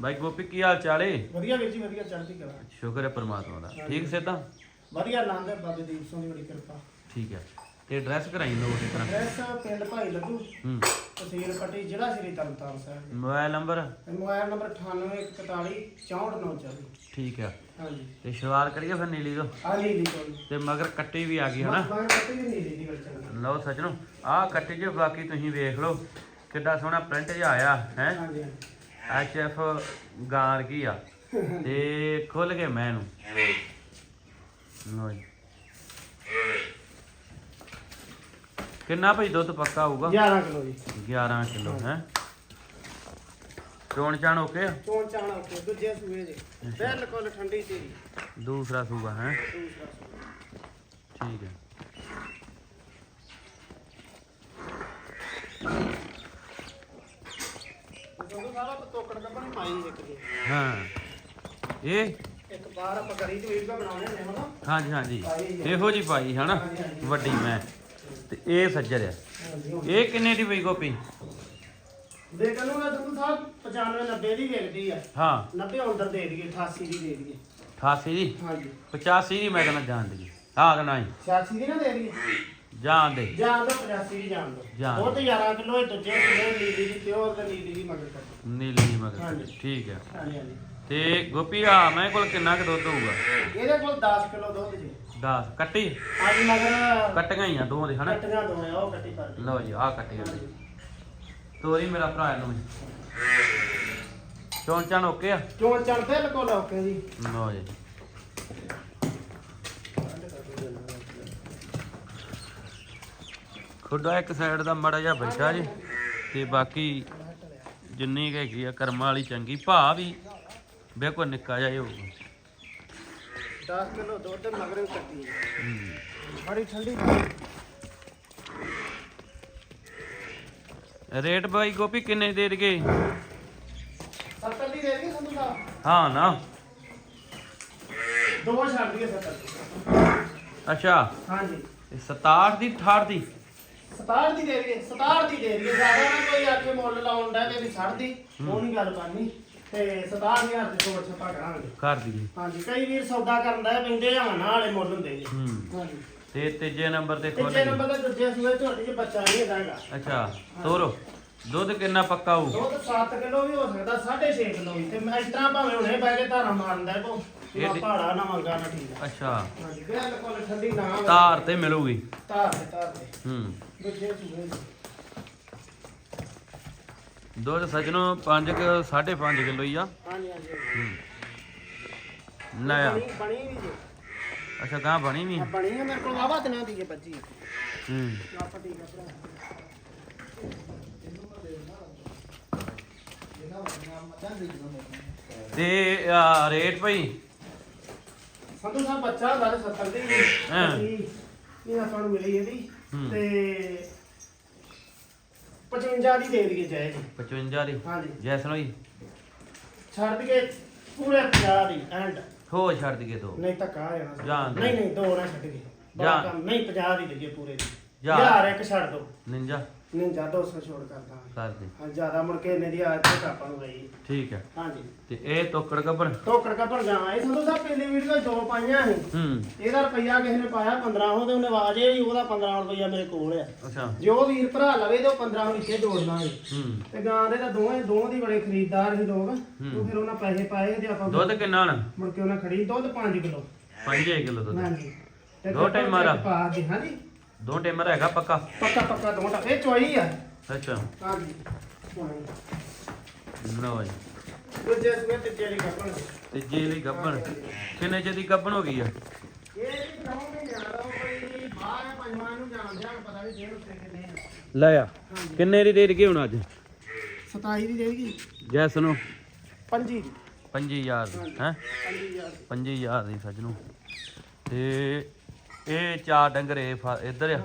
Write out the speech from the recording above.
ਬਾਈ ਗੋਪੀ ਕੀ ਹਾਲ ਚਾਲ ਏ? ਵਧੀਆ ਵੀਰ ਜੀ ਵਧੀਆ ਚੜ੍ਹਦੀ ਕਲਾ ਸ਼ੁਕਰ ਹੈ ਪ੍ਰਮਾਤਮਾ ਦਾ। ਠੀਕ ਸਿੱਧਾ ਵਧੀਆ ਆਨੰਦ ਹੈ ਬਾਬੇ ਦੀਪ ਸਿੰਘ ਦੀ ਬੜੀ ਕਿਰਪਾ। ਠੀਕ ਹੈ। ਤੇ ਐਡਰੈਸ ਕਰਾਈ ਨੋਟ ਇਸ ਤਰ੍ਹਾਂ। ਐਡਰੈਸ ਪਿੰਡ ਭਾਈ ਲੱਡੂ ਹੂੰ। ਤਹਿਸੀਲ ਪੱਟੀ ਜ਼ਿਲ੍ਹਾ ਸ੍ਰੀ ਤਰਨਤਾਰਨ ਸਾਹਿਬ। Mobile number? ਤੇ ਮੋਬਾਈਲ ਨੰਬਰ 9841 64940 ਠੀਕ ਹੈ। ਹਾਂਜੀ। ਤੇ ਸ਼ੁਰੂਆਤ ਕਰੀਏ ਫਿਰ ਨੀਲੀ ਤੋਂ? ਆ ਨੀਲੀ ਕੋਲ ਤੇ ਮਗਰ ਕੱਟੀ ਵੀ ਆ ਗਈ ਹਨਾ? ਮੈਂ ਕੱਟੀ ਵੀ ਨੀਲੀ ਦੀ ਲਓ ਸੱਜਣੋ ਆਹ ਕੱਟੀ ਜੇ ਬਾਕੀ ਤੁਸੀਂ ਵੇਖ ਲਓ ਕਿੱਡਾ ਸੋਹਣਾ ਪ੍ਰਿੰਟ ਜਿਹਾ ਆਇਆ ਹੈ? ਹਾਂਜੀ ਹਾਂਜੀ। ਐਚ ਐਫ ਗਾਰ ਕੀ ਆ? ਤੇ ਖੁੱਲ ਕੇ ਮੈਂ ਨੂੰ। ਜੀ। ਕਿੰਨਾ ਭਾਈ ਦੁੱਧ ਪੱਕਾ ਹੋਊਗਾ? 11 ਕਿਲੋ ਜੀ। 11 ਕਿਲੋ ਹੈ? ਚੋਣ ਚਾਣ ਓਕੇ ਆ? ਚੋਣ ਚਾਣਾ ਉੱਤੇ ਦੂਜੇ ਸੂਏ ਦੇ। ਬਿਲਕੁਲ ਠੰਡੀ ਤੇਰੀ ਦੂਸਰਾ ਸੂਗਾ ਹੈ? ਦੂਸਰਾ ਸੂਆ। ਠੀਕ ਹੈ ਜਦੋਂ ਸਾਰਾ ਇੱਕ ਦੀ ਹਾਂ। ਇਹ? ਇੱਕ ਬਾਰ ਆਪਾਂ ਕਰੀ ਤੇ ਵੀਡੀਓ ਬਣਾਉਣੇ ਨੇ ਹਨਾ ਹਾਂਜੀ ਹਾਂਜੀ। ਇਹੋ ਜੀ ਪਾਈ ਹਨਾ? ਵੱਡੀ ਮੈਂ। ਤੇ ਇਹ ਸੱਜਰ ਆ। ਇਹ ਕਿੰਨੇ ਦੀ ਪਈ ਗੋਪੀ? ਦੇਖ ਲਓ ਨਾ ਤੁਹਾਨੂੰ ਸਾਹਿਬ 95 90 ਦੀ ਵੇਚਦੀ ਆ। ਹਾਂ। 90 ਅੰਦਰ ਦੇ ਦਈਏ 88 ਦੀ ਦੇ ਦਈਏ। 88 ਦੀ? ਹਾਂਜੀ। 85 ਦੀ ਮੈਂ ਕਹਿੰਦਾ ਜਾਣ ਦੀ ਹਾਂ ਕਿ ਨਹੀਂ। 86 ਦੀ ਨਾ ਦੇ ਦਈਏ। ਜਾਣ ਦੇ। ਜਾਣ ਦੋ 85 ਦੀ ਜਾਣ ਦੋ। ਜਾਣ ਉਹ ਤੇ 11 ਕਿਲੋ ਇਹ ਦੂਜੇ ਕਿਲੋ ਨੀਲੀ ਦੀ ਪਿਓਰ ਤੇ ਨੀਲੀ ਦੀ ਮਗਰ ਕੱਟ ਨੀਲੀ ਦੀ ਮਗਰ ਹਾਂਜੀ। ਠੀਕ ਹੈ। ਹਾਂਜੀ ਹਾਂਜੀ। ਤੇ ਗੋਪੀ ਆ ਮੈਂ ਕੋਲ ਕਿੰਨਾ ਕੁ ਦੁੱਧ ਹੋਊਗਾ? ਇਹਦੇ ਕੋਲ 10 ਕਿਲੋ ਦੁੱਧ ਜੀ। 10 ਕੱਟੀ? ਅੱਜ ਮਗਰ ਕੱਟੀਆਂ ਹੀ ਆ ਦੋਵਾਂ ਦੇ ਹਨਾ? ਕੱਟੀਆਂ ਦੋ ਆ ਉਹ ਕੱਟੀ ਪਰ ਲਓ ਜੀ ਆਹ ਕੱਟੀਆਂ ਨੇ ਤੋਰੀ ਮੇਰਾ ਭਰਾ ਇਹਨੂੰ ਚਾਣ ਓਕੇ ਆ? ਚੋਣ ਚਣ ਬਿਲਕੁਲ ਓਕੇ ਜੀ। ਲਓ ਜੀ। ਖੁੱਡਾ ਇੱਕ ਸਾਈਡ ਦਾ ਮੜਾ ਜਿਹਾ ਬੈਠਾ ਜੀ ਤੇ ਬਾਕੀ ਜਿੰਨੀ ਕੁ ਹੈਗੀ ਆ ਕਰਮਾਂ ਵਾਲੀ ਚੰਗੀ ਭਾ ਵੀ ਬਿਲਕੁਲ ਨਿੱਕਾ ਜਿਹਾ ਹੀ ਹੋਊਗਾ। 10 ਕਿਲੋ ਦੁੱਧ ਮਗਰ ਕੱਟੀ ਹੈ। ਬੜੀ ਠੰਡੀ ਰੇਟ ਬਾਈ ਗੋਪੀ ਕਿੰਨੇ ਦੇ ਦੇਗੇ 70 ਦੀ ਦੇ ਦਈਏ ਸੰਧੂ ਸਾਹਿਬ? ਹਾਂ ਨਾ। ਦੋ ਛੱਡ ਦਈਏ 70 ਅੱਛਾ। ਹਾਂਜੀ। ਇਹ 67 ਦੀ 68 ਦੀ। 67 ਦੀ ਦੇ ਦਈਏ 67 ਦੀ ਦੇ ਦਈਏ। ਜ਼ਿਆਦਾ ਨਾ ਕੋਈ ਆਕੇ ਮੁੱਲ ਲਾਉਣ ਦਾ ਤੇ ਵੀ ਛੱਡ ਦੀ ਉਹ ਨਹੀਂ ਗੱਲ ਕਰਨੀ। ਤੇ 67000 ਦੇ ਕੋਲ ਛਪਾ ਕਰਾਂਗੇ। ਕਰ ਦਈਏ। ਹਾਂਜੀ ਕਈ ਵੀਰ ਸੌਦਾ ਕਰਨ ਦਾ ਪੈਂਦੇ ਹਵਾਨਾ ਵਾਲੇ ਮੁੱਲ ਹੁੰਦੇ ਹੂੰ। ਹਾਂਜੀ। ਤੇ ਤੀਜੇ ਨੰਬਰ ਤੇ ਖੋਲ ਤੀਜੇ ਨੰਬਰ ਤੇ ਦੂਜੇ ਸੂਏ ਝੋਟੀ 'ਚ ਬੱਚਾ ਨਹੀਂ ਹੈਗਾ ਅੱਛਾ ਤੋਰੋ। ਦੁੱਧ ਕਿੰਨਾ ਪੱਕਾ ਹੋਊ? ਦੁੱਧ 7 ਕਿਲੋ ਵੀ ਹੋ ਸਕਦਾ 6.5 ਕਿਲੋ ਵੀ। ਤੇ ਮੈਂ ਇਸ ਤਰ੍ਹਾਂ ਭਾਵੇਂ ਹੁਣੇ ਬਹਿ ਕੇ ਧਾਰਾ ਮਾਰਦਾ ਕੋ ਨਾ ਪਹਾੜਾ ਨਾ ਮੰਗਾ ਨਾ ਠੀਕ ਆ। ਅੱਛਾ। ਹਾਂਜੀ ਬਿਲਕੁਲ ਠੰਡੀ ਨਾ ਹੋਵੇ। ਧਾਰ ਤੇ ਮਿਲੂਗੀ। ਧਾਰ ਤੇ ਧਾਰ ਤੇ। ਹੂੰ। ਦੂਜੇ ਸੂਏ ਚ। ਦੁੱਧ ਸੱਜਣੋ 5 5.5 ਕਿਲੋ ਹੀ ਆ। ਹਾਂਜੀ ਹਾਂਜੀ। ਹੂੰ। ਨया ਬਣੀ ਬਣੀ ਵੀ ਜੇ। ਅੱਛਾ ਗਾਂ ਬਣੀ ਵੀ। ਆ ਬਣੀ ਆ ਮੇਰੇ ਕੋਲ ਵਾਵਾ ਦਿਨਾਂ ਦੀ ਜੇ ਬੱਜੀ। ਹੂੰ। ਆਪਾਂ ਠੀਕ ਆ ਭਰਾ। ਤੇ ਆ, ਰੇਟ ਭਾਈ। ਸੰਧੂ ਸਾਹਿਬ ਬੱਚਾ ਹੁੰਦਾ ਤੇ 70 ਦੀ ਵੀ। ਹਾਂ। ਇਹ ਆਪਾਂ ਨੂੰ ਮਿਲੀ ਇਹਦੀ। ਹੂੰ। ਤੇ 55 ਦੀ ਦੇ ਦਈਏ ਜਾਏ 55 ਦੀ। ਹਾਂਜੀ। ਜੈਸਨੋ ਜੀ। ਛੱਡ ਦਈਏ ਪੂਰੇ 50 ਦੀ ਐਂਡ। ਹੋ ਛੱਡ ਦਈਏ ਦੋ। ਨਹੀਂ ਧੱਕਾ ਆ ਜਾਣਾ। ਜਾਣ ਦਿਓ। ਨਹੀਂ ਨਹੀਂ ਦੋ ਨਾ ਛੱਡ ਗਏ ਜਾਣ। ਕੰਮ। ਨਹੀਂ 50 ਦੀ ਦੇਈਏ ਪੂਰੇ ਦੀ। ਜਾਣ। ਯਾਰ ਇੱਕ ਛੱਡ ਦੋ। ਨਿੰਜਾ। ਨਹੀਂ ਜਾਂ 200 ਛੋੜ ਕਰਦਾ ਕਰ ਦੇ ਹਾਂ ਜ਼ਿਆਦਾ ਮੁੜ ਕੇ ਇਹਨੇ ਦੀ ਤੱਕ ਆਪਾਂ ਨੂੰ ਗਈ। ਠੀਕ ਹੈ। ਹਾਂਜੀ। ਤੇ ਇਹ ਤੋਕੜ ਗੱਬਰ ਟੋਕੜ ਕਾ ਜਾਵਾਂ। ਇਹ ਸੰਧੂ ਸਾਹਿਬ ਪਹਿਲੀ ਵੀਡੀਓ ਦੋ ਪਾਈਆਂ ਸੀ। ਹੂੰ। ਇਹਦਾ ਰੁਪਈਆ ਕਿਸੇ ਨੇ ਪਾਇਆ 15 ਉਹ ਤੇ ਉਹਨੇ ਆਵਾਜ਼ ਇਹ ਵੀ ਉਹਦਾ 15 ਰੁਪਈਆ ਮੇਰੇ ਕੋਲ ਆ। ਅੱਛਾ। ਜੇ ਉਹ ਵੀਰ ਭਰਾ ਲਵੇ ਤੇ ਉਹ 15 ਵਿੱਚੇ ਜੋੜ ਲਾਂਗੇ। ਹੂੰ। ਤੇ ਗਾਂ ਦੇ ਤਾਂ ਦੋਵੇਂ ਦੋਵਾਂ ਦੀ ਬੜੇ ਖਰੀਦਦਾਰ ਸੀ ਲੋਕ। ਉਹ ਫਿਰ ਉਹਨਾਂ ਪੈਸੇ ਪਾਏ ਤੇ ਆਪਾਂ ਦੁੱਧ ਕਿੰਨਾ ਨਾ ਮੁੜ ਕੇ ਉਹਨਾਂ ਖੜੀ ਦੁੱਧ 5 ਕਿਲੋ। 5 ਕਿਲੋ ਦੁੱਧ। ਹਾਂਜੀ। ਤੇ ਦੋ ਟਾਈਮ ਮਾਰਾ? ਪਾ ਦੇ ਹਾਂਜੀ। ਦੋ ਟਾਈਮਰ ਹੈਗਾ ਪੱਕਾ। ਪੱਕਾ ਪੱਕਾ ਦੋ ਟਾ ਇਹ ਚੋਈ ਆ। ਅੱਛਾ। ਹਾਂਜੀ। ਲਓ ਜੀ ਦੂਜੇ ਸਵੇਰ ਤੇ ਜਿਹੜੀ ਕੱਪਣ ਤੇ ਜੇ ਲਈ ਗੱਬਣ ਕਿੰਨੇ ਚਿਰ ਦੀ ਗੱਬਣ ਹੋ ਗਈ ਆ? ਇਹ ਵੀ ਕਹੋ ਨਹੀਂ ਜਾਣਦਾ ਉਹ ਕੋਈ ਬਾਹਰ ਪੰਜਵਾਂ ਨੂੰ ਜਾਣਦੇ ਆ ਪਤਾ ਨਹੀਂ ਜੇ ਉੱਤੇ ਕਿੰਨੇ ਆ। ਲੈ ਆ ਕਿੰਨੇ ਦੀ ਦੇ ਦਈਏ ਹੁਣ ਅੱਜ? 27 ਦੀ ਦੇਗੀ। ਜੈਸ ਨੂੰ? 5 ਦੀ 5000 ਦੀ ਹੈ? 5000 25000 ਦੀ। ਸੱਜਣੋ ਤੇ ਇਹ ਚਾਰ ਡੰਗਰ ਏ ਫ ਇੱਧਰ ਆ।